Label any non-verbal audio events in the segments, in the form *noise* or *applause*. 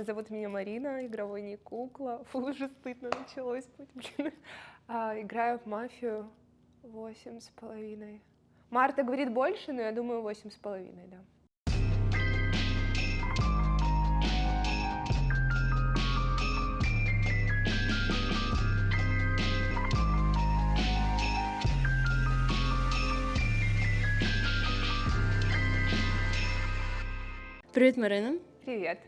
Зовут меня Марина, игровой не кукла. *laughs* Фу, уже стыдно началось. А, играю в мафию восемь с половиной. Марта говорит больше, но я думаю восемь с половиной, да. Привіт, Марина. Привет.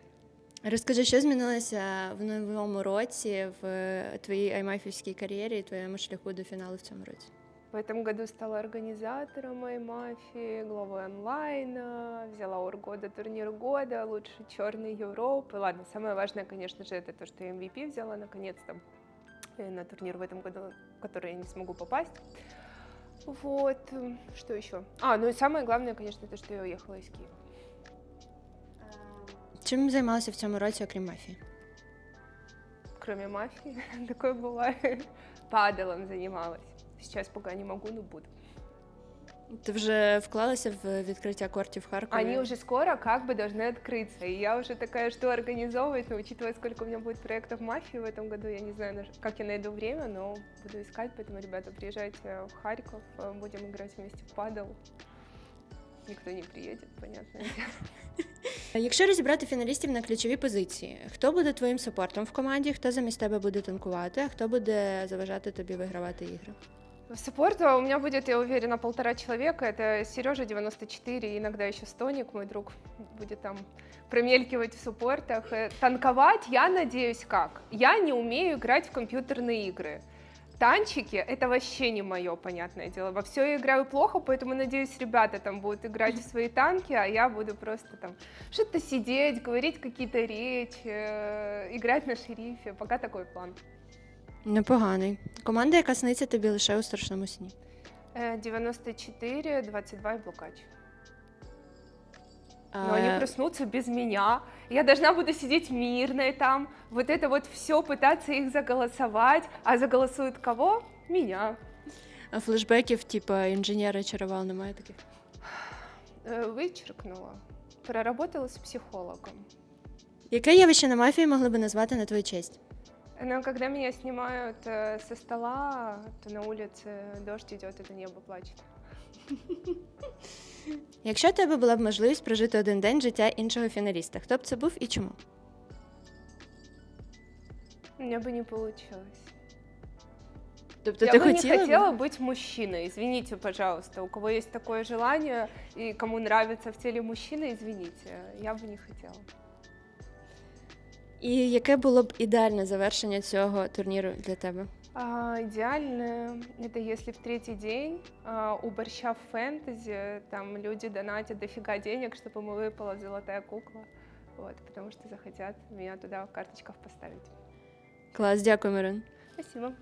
Розкажи, що змінилося в новому році в твоїй аймафівській кар'єрі і твоєму шляху до фіналу в цьому році? В этом году стала организатором моей мафии, главой онлайна, взяла Оргода турнир года, лучший черный Европы. Ладно, самое важное, конечно же, это то, что я MVP взяла наконец-то э, на турнир в этом году, в который я не смогу попасть. Вот, м, что еще? А, ну и самое главное, конечно, то, что я уехала из Киева. Чим займалася в цьому році, окрім мафії? Кроме мафии, *laughs* такое бывает. Падалом занималась. Сейчас пока не могу, но буду. Ти вже вклалася в відкриття кортів в Харкові? Они уже скоро как бы должны открыться. И я уже такая, что организовывать, но учитывая, сколько у меня будет проектов мафии в этом году, я не знаю, на ш- как я найду время, но буду искать. Поэтому, ребята, приезжайте в Харьков, э, будем играть вместе в падал. Никто не приедет, понятно. Якщо *laughs* розібрати фіналістів на ключові позиції, хто буде твоїм супортом в команді, хто замість тебе буде танкувати, а хто буде заважати тобі вигравати ігри? В саппорта у меня будет, я уверена, полтора человека. Это Сережа 94, иногда еще Стоник, мой друг, будет там промелькивать в суппортах. Э, Танковать, я надеюсь, как? Я не умею играть в компьютерные игры. Танчики — это вообще не мое, понятное дело. Во все я играю плохо, поэтому, надеюсь, ребята там будут играть в свои танки, а я буду просто там что-то сидеть, говорить какие-то речи, э, играть на шерифе. Пока такой план. Непоганий. Команда, яка сниться тобі лише у страшному сні. Э, 94, 22 и Блукач. А, Но они проснутся без меня. Я должна буду сидеть мирной там, вот это вот все пытаться их заголосовать. А заголосуют кого? Меня. а флешбеків, типу інженера чарував, немає таких. Э, Вычеркнула. Проработала с психологом. Яке явище на мафії могли би назвати на твою честь? Но когда меня снимают э, со стола, то на улице дождь идет, это небо плачет. Якщо у тебе була б можливість прожити один день життя іншого фіналіста, хто б це був і чому? У меня бы не получилось. Тобто я ти бы хотіла? не б? хотела быть мужчиной. Извините, пожалуйста, у кого есть такое желание и кому нравится в теле мужчина, извините, я бы не хотела. І яке було б ідеальне завершення цього турніру для тебе? А, идеально это если в третий день а, у борща в фэнтези там люди донатят дофига денег, чтобы ему выпала золотая кукла. Вот, потому что захотят меня туда в карточках поставить. Клас, дякую, Марин. Спасибо.